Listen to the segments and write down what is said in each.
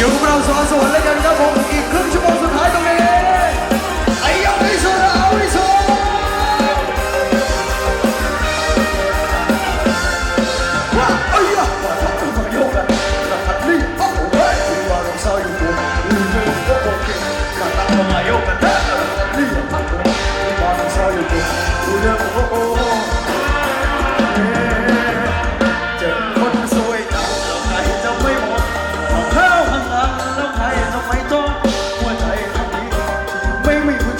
여러분 하면서 와서 원래 아니라 뭐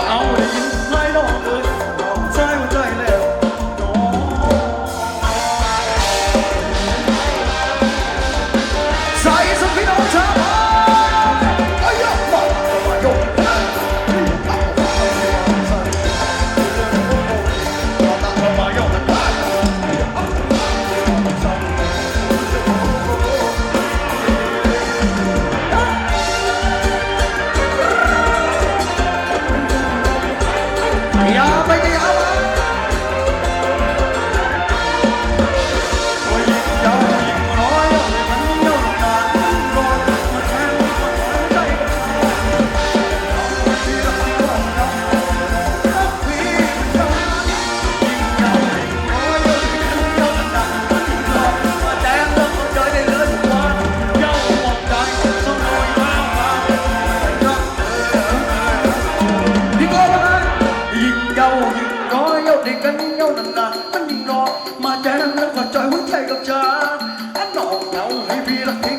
our. น้อยเย้าดีกันเย้านันๆมันยิ่งนอนมาแจ้งแล้วก็จอยหัวใจกับฉันอันนอกเหาให้พี่รักทิ้ง